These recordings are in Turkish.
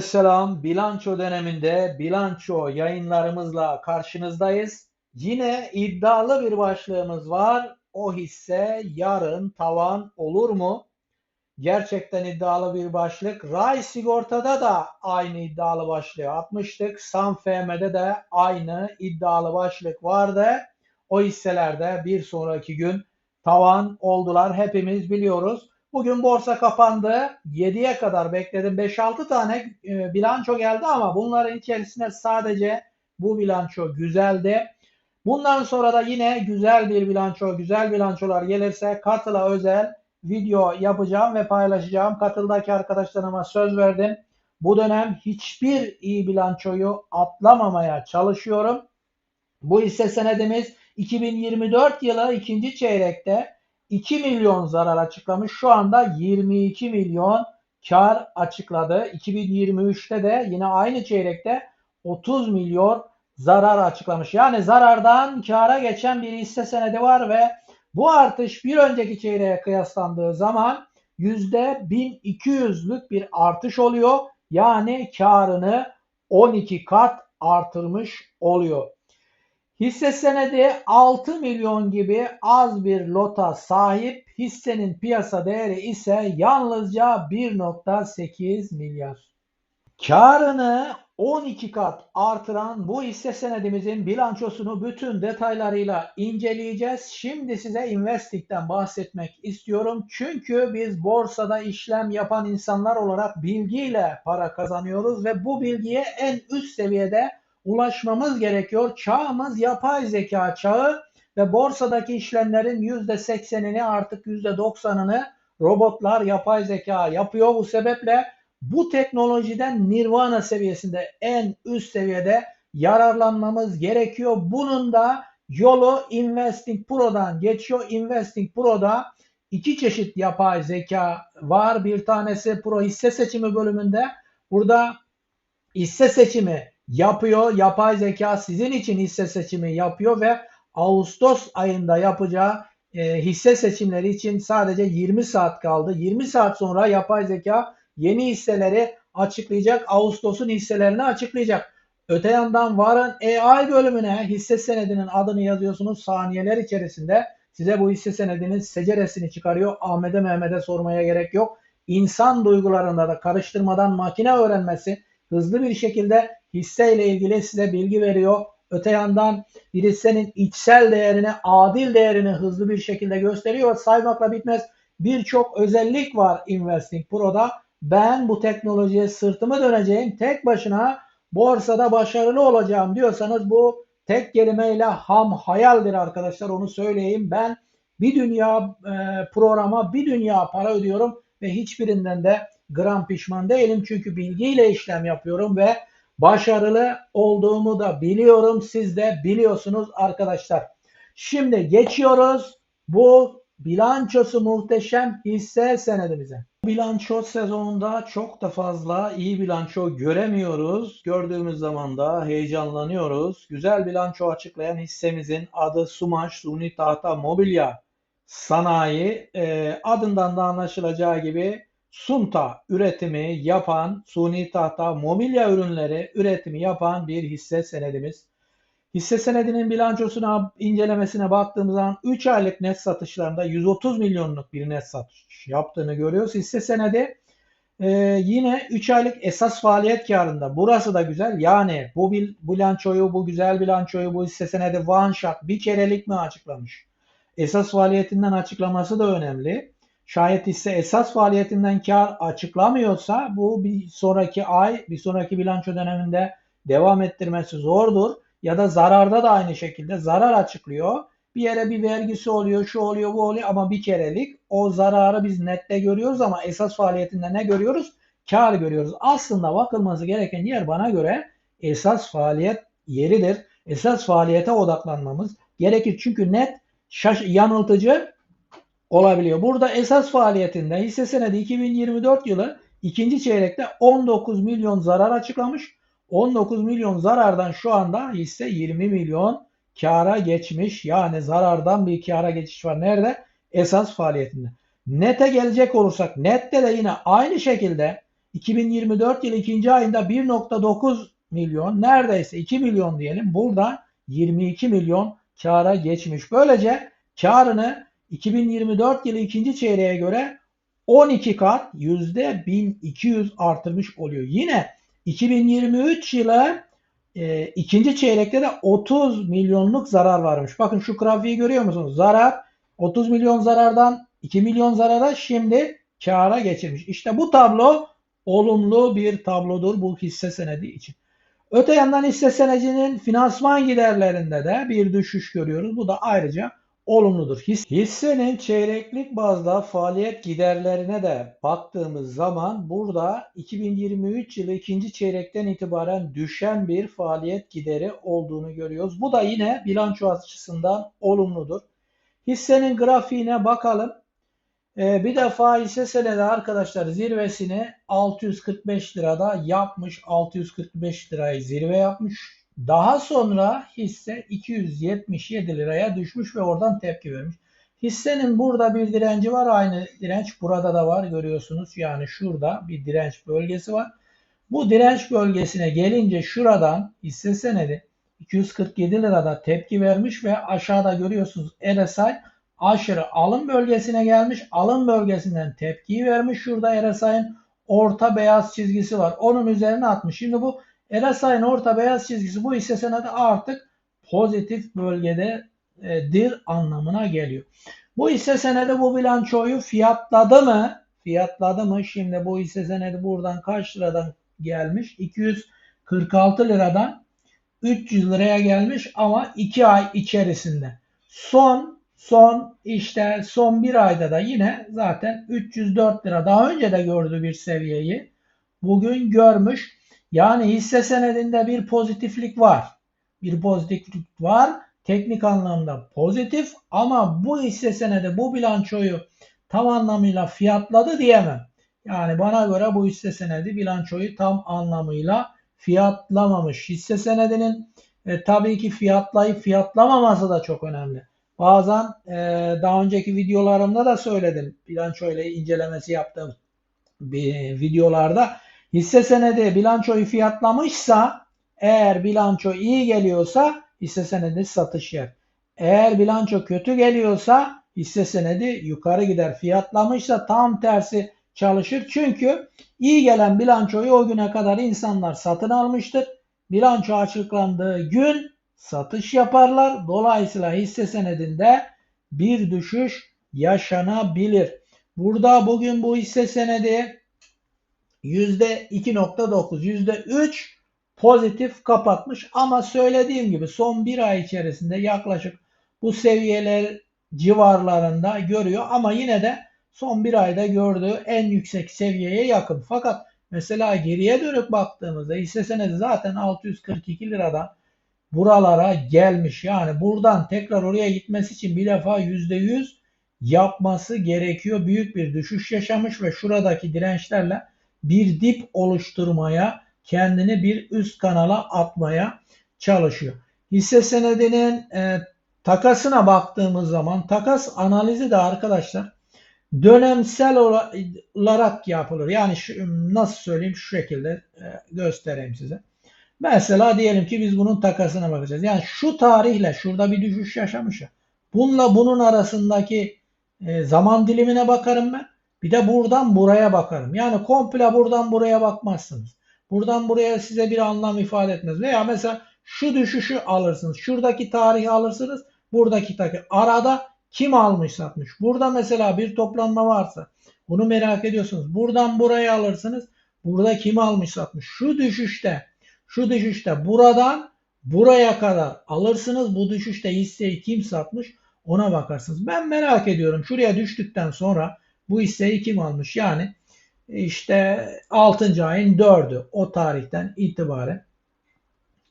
Selam, bilanço döneminde bilanço yayınlarımızla karşınızdayız. Yine iddialı bir başlığımız var. O hisse yarın tavan olur mu? Gerçekten iddialı bir başlık. Ray Sigorta'da da aynı iddialı başlığı atmıştık. Sanfm'de de aynı iddialı başlık vardı. O hisselerde bir sonraki gün tavan oldular. Hepimiz biliyoruz. Bugün borsa kapandı. 7'ye kadar bekledim. 5-6 tane e, bilanço geldi ama bunların içerisinde sadece bu bilanço güzeldi. Bundan sonra da yine güzel bir bilanço, güzel bilançolar gelirse katıla özel video yapacağım ve paylaşacağım. Katıldaki arkadaşlarıma söz verdim. Bu dönem hiçbir iyi bilançoyu atlamamaya çalışıyorum. Bu hisse senedimiz 2024 yılı ikinci çeyrekte 2 milyon zarar açıklamış. Şu anda 22 milyon kar açıkladı. 2023'te de yine aynı çeyrekte 30 milyon zarar açıklamış. Yani zarardan kara geçen bir hisse senedi var ve bu artış bir önceki çeyreğe kıyaslandığı zaman %1200'lük bir artış oluyor. Yani karını 12 kat artırmış oluyor. Hisse senedi 6 milyon gibi az bir lota sahip. Hissenin piyasa değeri ise yalnızca 1.8 milyar. Karını 12 kat artıran bu hisse senedimizin bilançosunu bütün detaylarıyla inceleyeceğiz. Şimdi size Investing'den bahsetmek istiyorum. Çünkü biz borsada işlem yapan insanlar olarak bilgiyle para kazanıyoruz ve bu bilgiye en üst seviyede ulaşmamız gerekiyor. Çağımız yapay zeka çağı ve borsadaki işlemlerin %80'ini artık %90'ını robotlar yapay zeka yapıyor. Bu sebeple bu teknolojiden nirvana seviyesinde en üst seviyede yararlanmamız gerekiyor. Bunun da yolu Investing Pro'dan geçiyor. Investing Pro'da iki çeşit yapay zeka var. Bir tanesi Pro hisse seçimi bölümünde. Burada hisse seçimi yapıyor. Yapay zeka sizin için hisse seçimi yapıyor ve Ağustos ayında yapacağı e, hisse seçimleri için sadece 20 saat kaldı. 20 saat sonra yapay zeka yeni hisseleri açıklayacak. Ağustos'un hisselerini açıklayacak. Öte yandan varın AI bölümüne hisse senedinin adını yazıyorsunuz saniyeler içerisinde. Size bu hisse senedinin seceresini çıkarıyor. Ahmet'e Mehmet'e sormaya gerek yok. İnsan duygularında da karıştırmadan makine öğrenmesi hızlı bir şekilde hisseyle ilgili size bilgi veriyor. Öte yandan bir hissenin içsel değerini, adil değerini hızlı bir şekilde gösteriyor. Saymakla bitmez birçok özellik var Investing Pro'da. Ben bu teknolojiye sırtımı döneceğim. Tek başına borsada başarılı olacağım diyorsanız bu tek kelimeyle ham hayaldir arkadaşlar onu söyleyeyim. Ben bir dünya e, programa bir dünya para ödüyorum ve hiçbirinden de gram pişman değilim. Çünkü bilgiyle işlem yapıyorum ve başarılı olduğumu da biliyorum. Siz de biliyorsunuz arkadaşlar. Şimdi geçiyoruz bu bilançosu muhteşem hisse senedimize. Bilanço sezonunda çok da fazla iyi bilanço göremiyoruz. Gördüğümüz zaman da heyecanlanıyoruz. Güzel bilanço açıklayan hissemizin adı Sumaş Suni Tahta Mobilya Sanayi. E, adından da anlaşılacağı gibi sunta üretimi yapan, suni tahta, mobilya ürünleri üretimi yapan bir hisse senedimiz. Hisse senedinin bilançosuna incelemesine baktığımız zaman 3 aylık net satışlarında 130 milyonluk bir net satış yaptığını görüyoruz. Hisse senedi e, yine 3 aylık esas faaliyet karında. Burası da güzel. Yani bu bilançoyu, bu güzel bilançoyu bu hisse senedi one shot bir kerelik mi açıklamış? Esas faaliyetinden açıklaması da önemli. Şayet hisse esas faaliyetinden kar açıklamıyorsa bu bir sonraki ay, bir sonraki bilanço döneminde devam ettirmesi zordur. Ya da zararda da aynı şekilde zarar açıklıyor. Bir yere bir vergisi oluyor, şu oluyor, bu oluyor ama bir kerelik o zararı biz nette görüyoruz ama esas faaliyetinde ne görüyoruz? Kar görüyoruz. Aslında bakılması gereken yer bana göre esas faaliyet yeridir. Esas faaliyete odaklanmamız gerekir. Çünkü net şaş yanıltıcı olabiliyor. Burada esas faaliyetinde hisse senedi 2024 yılı ikinci çeyrekte 19 milyon zarar açıklamış. 19 milyon zarardan şu anda hisse 20 milyon kara geçmiş. Yani zarardan bir kara geçiş var. Nerede? Esas faaliyetinde. Nete gelecek olursak nette de yine aynı şekilde 2024 yılı ikinci ayında 1.9 milyon neredeyse 2 milyon diyelim buradan 22 milyon kâra geçmiş. Böylece karını 2024 yılı ikinci çeyreğe göre 12 kat yüzde 1200 artırmış oluyor. Yine 2023 yılı e, ikinci çeyrekte de 30 milyonluk zarar varmış. Bakın şu grafiği görüyor musunuz? Zarar 30 milyon zarardan 2 milyon zarara şimdi kâra geçirmiş. İşte bu tablo olumlu bir tablodur bu hisse senedi için. Öte yandan hisse senedinin finansman giderlerinde de bir düşüş görüyoruz. Bu da ayrıca olumludur. Hissenin çeyreklik bazda faaliyet giderlerine de baktığımız zaman burada 2023 yılı ikinci çeyrekten itibaren düşen bir faaliyet gideri olduğunu görüyoruz. Bu da yine bilanço açısından olumludur. Hissenin grafiğine bakalım. Ee, bir defa hisse senedi arkadaşlar zirvesini 645 lirada yapmış. 645 lirayı zirve yapmış. Daha sonra hisse 277 liraya düşmüş ve oradan tepki vermiş. Hissenin burada bir direnci var. Aynı direnç burada da var görüyorsunuz. Yani şurada bir direnç bölgesi var. Bu direnç bölgesine gelince şuradan hisse senedi 247 lirada tepki vermiş ve aşağıda görüyorsunuz RSI aşırı alım bölgesine gelmiş. Alım bölgesinden tepkiyi vermiş. Şurada RSI'nin orta beyaz çizgisi var. Onun üzerine atmış. Şimdi bu RSI'nin orta beyaz çizgisi bu hisse senedi artık pozitif bölgededir anlamına geliyor. Bu hisse senedi bu bilançoyu fiyatladı mı? Fiyatladı mı? Şimdi bu hisse senedi buradan kaç liradan gelmiş? 246 liradan 300 liraya gelmiş ama 2 ay içerisinde. Son son işte son bir ayda da yine zaten 304 lira daha önce de gördü bir seviyeyi. Bugün görmüş. Yani hisse senedinde bir pozitiflik var. Bir pozitiflik var. Teknik anlamda pozitif ama bu hisse senedi bu bilançoyu tam anlamıyla fiyatladı diyemem. Yani bana göre bu hisse senedi bilançoyu tam anlamıyla fiyatlamamış. Hisse senedinin e, tabii ki fiyatlayıp fiyatlamaması da çok önemli. Bazen e, daha önceki videolarımda da söyledim. Bilanço ile incelemesi yaptığım bir videolarda hisse senedi bilançoyu fiyatlamışsa eğer bilanço iyi geliyorsa hisse senedi satış yer. Eğer bilanço kötü geliyorsa hisse senedi yukarı gider. Fiyatlamışsa tam tersi çalışır. Çünkü iyi gelen bilançoyu o güne kadar insanlar satın almıştır. Bilanço açıklandığı gün satış yaparlar. Dolayısıyla hisse senedinde bir düşüş yaşanabilir. Burada bugün bu hisse senedi %2.9, %3 pozitif kapatmış ama söylediğim gibi son bir ay içerisinde yaklaşık bu seviyeler civarlarında görüyor ama yine de son bir ayda gördüğü en yüksek seviyeye yakın. Fakat mesela geriye dönüp baktığımızda hisse senedi zaten 642 liradan buralara gelmiş. Yani buradan tekrar oraya gitmesi için bir defa %100 yapması gerekiyor. Büyük bir düşüş yaşamış ve şuradaki dirençlerle bir dip oluşturmaya, kendini bir üst kanala atmaya çalışıyor. Hisse senedinin e, takasına baktığımız zaman takas analizi de arkadaşlar dönemsel olarak yapılır. Yani şu, nasıl söyleyeyim şu şekilde e, göstereyim size. Mesela diyelim ki biz bunun takasına bakacağız. Yani şu tarihle şurada bir düşüş yaşamış ya. Bununla bunun arasındaki e, zaman dilimine bakarım ben. Bir de buradan buraya bakarım. Yani komple buradan buraya bakmazsınız. Buradan buraya size bir anlam ifade etmez. Veya mesela şu düşüşü alırsınız. Şuradaki tarihi alırsınız. Buradaki tarihi. Arada kim almış satmış. Burada mesela bir toplanma varsa bunu merak ediyorsunuz. Buradan buraya alırsınız. Burada kim almış satmış. Şu düşüşte şu düşüşte buradan buraya kadar alırsınız. Bu düşüşte hisseyi kim satmış ona bakarsınız. Ben merak ediyorum. Şuraya düştükten sonra bu hisseyi kim almış? Yani işte 6. ayın 4'ü o tarihten itibaren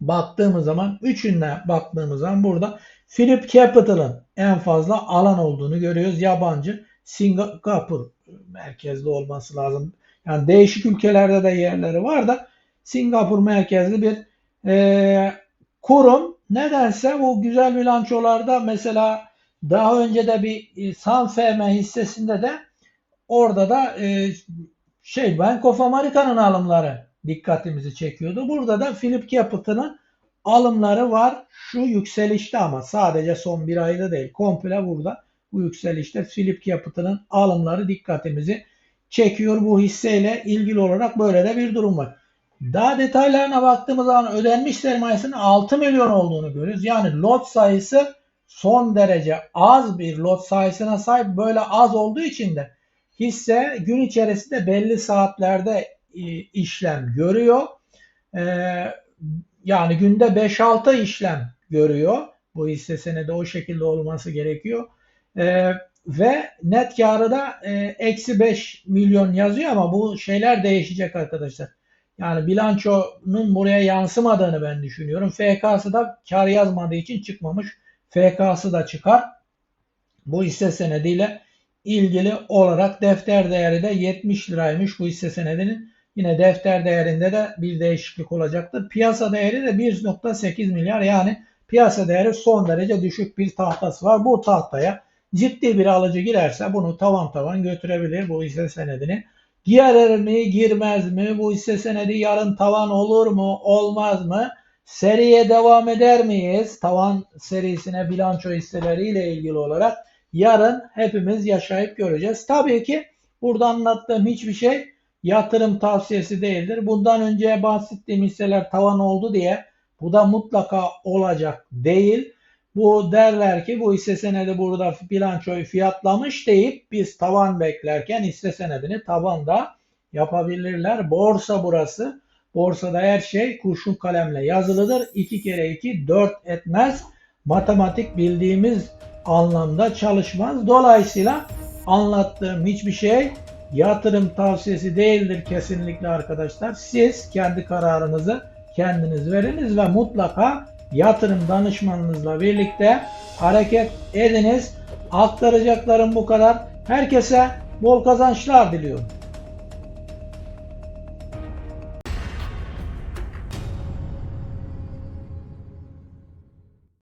baktığımız zaman üçünde baktığımız zaman burada Philip Capital'ın en fazla alan olduğunu görüyoruz. Yabancı Singapur merkezli olması lazım. Yani değişik ülkelerde de yerleri var da Singapur merkezli bir e, kurum. Nedense bu güzel bilançolarda mesela daha önce de bir e, Sanfm hissesinde de orada da e, şey Bank of America'nın alımları dikkatimizi çekiyordu. Burada da Philip Capital'ın alımları var. Şu yükselişte ama sadece son bir ayda değil. Komple burada bu yükselişte Philip Capital'ın alımları dikkatimizi çekiyor. Bu hisseyle ilgili olarak böyle de bir durum var. Daha detaylarına baktığımız zaman ödenmiş sermayesinin 6 milyon olduğunu görüyoruz. Yani lot sayısı son derece az bir lot sayısına sahip. Böyle az olduğu için de hisse gün içerisinde belli saatlerde e, işlem görüyor. E, yani günde 5-6 işlem görüyor. Bu hisse senedi o şekilde olması gerekiyor. E, ve net karı da eksi 5 milyon yazıyor ama bu şeyler değişecek arkadaşlar. Yani bilançonun buraya yansımadığını ben düşünüyorum. FK'sı da kar yazmadığı için çıkmamış. FK'sı da çıkar. Bu hisse senediyle ilgili olarak defter değeri de 70 liraymış bu hisse senedinin. Yine defter değerinde de bir değişiklik olacaktır. Piyasa değeri de 1.8 milyar yani piyasa değeri son derece düşük bir tahtası var. Bu tahtaya ciddi bir alıcı girerse bunu tavan tavan götürebilir bu hisse senedini. Girer mi girmez mi? Bu hisse senedi yarın tavan olur mu olmaz mı? Seriye devam eder miyiz? Tavan serisine bilanço hisseleriyle ilgili olarak yarın hepimiz yaşayıp göreceğiz. Tabii ki burada anlattığım hiçbir şey yatırım tavsiyesi değildir. Bundan önce bahsettiğim hisseler tavan oldu diye bu da mutlaka olacak değil. Bu derler ki bu hisse senedi burada bilançoyu fiyatlamış deyip biz tavan beklerken hisse senedini tavanda yapabilirler. Borsa burası. Borsada her şey kurşun kalemle yazılıdır. 2 kere 2 4 etmez. Matematik bildiğimiz anlamda çalışmaz. Dolayısıyla anlattığım hiçbir şey yatırım tavsiyesi değildir kesinlikle arkadaşlar. Siz kendi kararınızı kendiniz veriniz ve mutlaka yatırım danışmanınızla birlikte hareket ediniz. Aktaracaklarım bu kadar. Herkese bol kazançlar diliyorum.